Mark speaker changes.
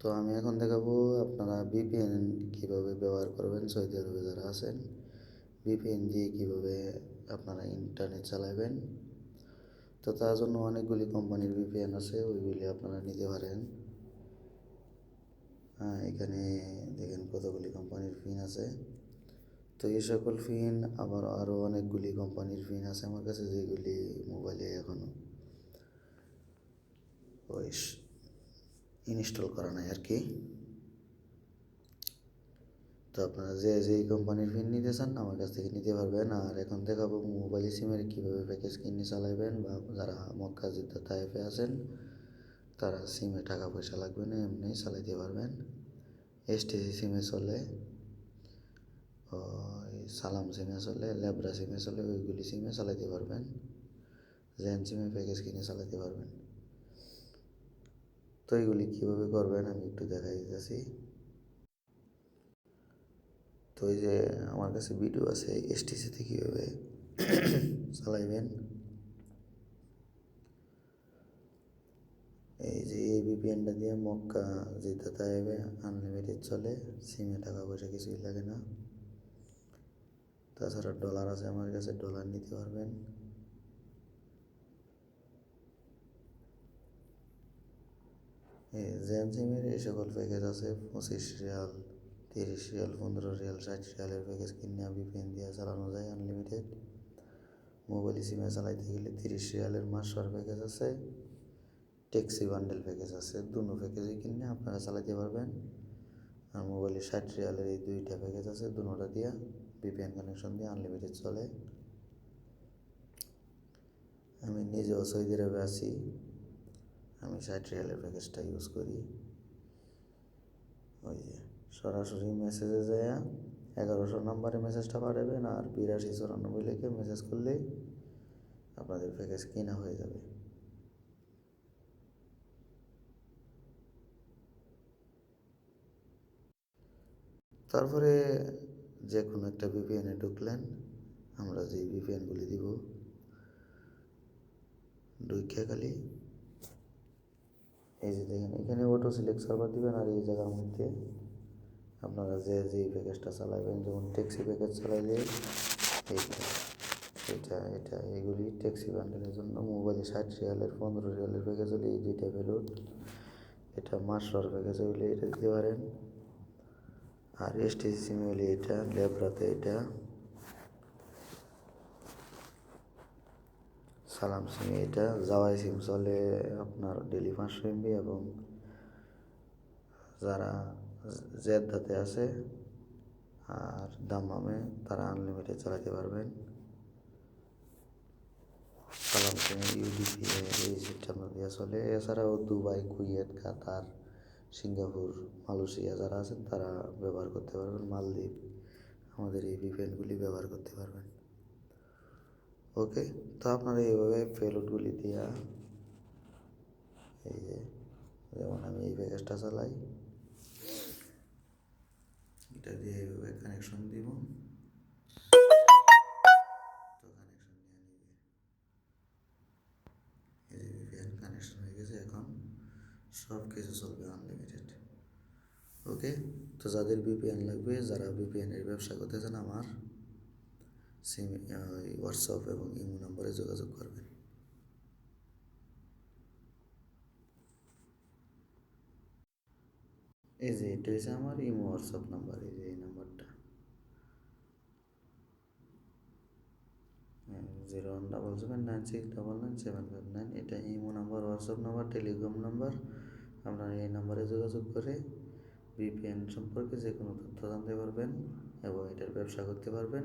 Speaker 1: তো আমি এখন দেখাবো আপনারা ভিপিএন কীভাবে ব্যবহার করবেন, সৌদি আরবে যারা আছেন। ভিপিএন দিয়ে কীভাবে আপনারা ইন্টারনেট চালাবেন। তো তার জন্য অনেকগুলি কোম্পানির ভিপিএন আছে, ওইগুলি আপনারা নিতে পারেন। হ্যাঁ এখানে দেখেন কতগুলি কোম্পানির ফিন আছে। তো এই সকল ফিন আবার আরও অনেকগুলি কোম্পানির ফিন আছে আমার কাছে, যেগুলি মোবাইলে এখনও ওই ইনস্টল করা নাই আর কি। তো আপনারা যে যেই কোম্পানির ফিন নিতে চান, আমার কাছ থেকে নিতে পারবেন। আর এখন দেখাবো মোবাইল সিমের কীভাবে প্যাকেজ কিনে চালাবেন বা যারা মক্কা জিদ্দা তাইফে আছেন, তারা সিমে টাকা পয়সা লাগবে না, এমনি চালাইতে পারবেন। এসটিসি সিমে চলে সালাম সিমে চলে, লেবরা সিমে চলে, ওইগুলি সিমে চালাইতে পারবেন। জেন সিমে প্যাকেজ কিনে চালাতে পারবেন। তো এগুলি কীভাবে করবেন আমি একটু দেখাই দিতেছি। তো এই যে আমার কাছে ভিডিও আছে এসটিসিতে কীভাবে চালাইবেন। এই যে এই ভিপিএনটা দিয়ে মক্কা যেতে তাইবে আনলিমিটেড চলে সিমে টাকা পয়সা কিছুই লাগে না। তাছাড়া ডলার আছে আমার কাছে ডলার নিতে পারবেন। জেন সিমের এই সকল প্যাকেজ আছে, পঁচিশ রিয়াল, তিরিশ রিয়াল, পনেরো রিয়াল, ষাট রিয়ালের প্যাকেজ কিনে ভিপিএন দিয়ে চালানো যায় আনলিমিটেড মোবাইল সিমে চালাইতে গেলে তিরিশ রিয়ালের মাসর প্যাকেজ আছে ট্যাক্সি বান্ডেল প্যাকেজ আছে দুটো প্যাকেজই কিনে আপনারা চালাতে পারবেন। আর মোবাইলে ষাট রিয়ালের এই দুইটা প্যাকেজ আছে দুটোটা দিয়া ভিপিএন কানেকশন দিয়ে আনলিমিটেড চলে। আমি নিজেও সৌদি আরবে আছি আমি ষাট প্যাকেজটা ইউজ করি। ওই যে, সরাসরি মেসেজে যায় এগারোশো নাম্বারে মেসেজটা পাঠাবেন আর বিরাশি চুরানব্বই লিখে মেসেজ করলেই আপনাদের প্যাকেজ কেনা হয়ে যাবে। তারপরে যে কোনো একটা ভিপিএনে ঢুকলেন, আমরা যে ভিপিএনগুলি দিব ঢুকে খালি এই যে দেখেন, এখানে অটো সিলেক্ট সার্ভার দিবেন আর এই জায়গার মধ্যে আপনারা যে যে প্যাকেজটা চালাবেন যেমন ট্যাক্সি প্যাকেজ চালাইলে এইটা এটা এটা এগুলি ট্যাক্সি বান্ডেলের জন্য মোবাইলে ষাট রিয়ালের, পনেরো রিয়ালের প্যাকেজ হলে এই দুইটা বেলুন এটা মাসর প্যাকেজ হলে এটা দিতে পারেন। আর এসটিসি সিম হলে এটা ল্যাবরাতে এটা। সালাম সিম, এটা জাওয়াই সিম চলে আপনার ডেলি পাঁচশো এমবি এবং যারা জেদ্দাতে আছে আর দামামে তারা আনলিমিটেড চালাতে পারবেন। সালাম সিম ইউডিপি এই সিস্টেমটা দিয়ে চলে। এছাড়াও Dubai, Kuwait, Qatar, Singapore, Malaysia যারা আছেন তারা ব্যবহার করতে পারবেন। মালদ্বীপ, আমাদের এই ভিপিএনগুলি ব্যবহার করতে পারবেন। ওকে, তো আপনারা এইভাবে পেলোডগুলি দিয়া এই যে, যেমন আমি এই প্যাকেজটা চালাই, এটা দিয়ে এইভাবে কানেকশন দিব। হয়ে গেছে এখন সব কিছু চলবে আনলিমিটেড ওকে, তো যাদের বিপিএন লাগবে, যারা ভিপিএনের ব্যবসা করতে চান আমার সিম হোয়াটসঅ্যাপ এবং ইমো নম্বরে যোগাযোগ করবেন। এই যে এটা হচ্ছে আমার ইমো হোয়াটসঅ্যাপ নাম্বার, এই যে এই নাম্বারটা। Zero one double seven nine six double nine seven five nine. এটা imo number WhatsApp number Telegram number. আপনারা এই নাম্বারে যোগাযোগ করে ভিপিএন সম্পর্কে যে কোনো তথ্য জানতে পারবেন এবং এটার ব্যবসা করতে পারবেন।